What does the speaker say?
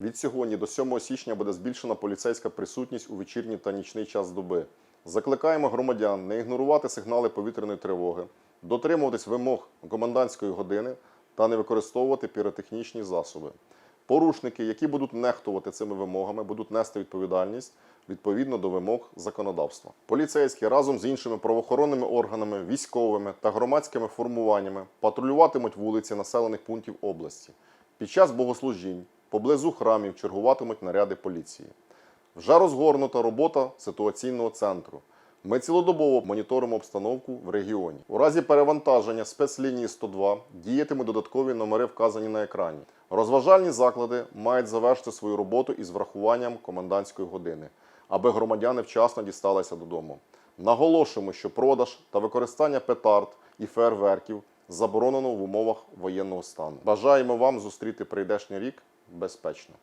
Від сьогодні до 7 січня буде збільшена поліцейська присутність у вечірній та нічний час доби. Закликаємо громадян не ігнорувати сигнали повітряної тривоги, дотримуватись вимог комендантської години та не використовувати піротехнічні засоби. Порушники, які будуть нехтувати цими вимогами, будуть нести відповідальність відповідно до вимог законодавства. Поліцейські разом з іншими правоохоронними органами, військовими та громадськими формуваннями патрулюватимуть вулиці населених пунктів області. Під час богослужінь поблизу храмів чергуватимуть наряди поліції. Вже розгорнута робота ситуаційного центру. Ми цілодобово моніторимо обстановку в регіоні. У разі перевантаження спецлінії 102 діятимуть додаткові номери, вказані на екрані. Розважальні заклади мають завершити свою роботу із врахуванням комендантської години, аби громадяни вчасно дісталися додому. Наголошуємо, що продаж та використання петард і фейерверків заборонено в умовах воєнного стану. Бажаємо вам зустріти прийдешній рік безпечно.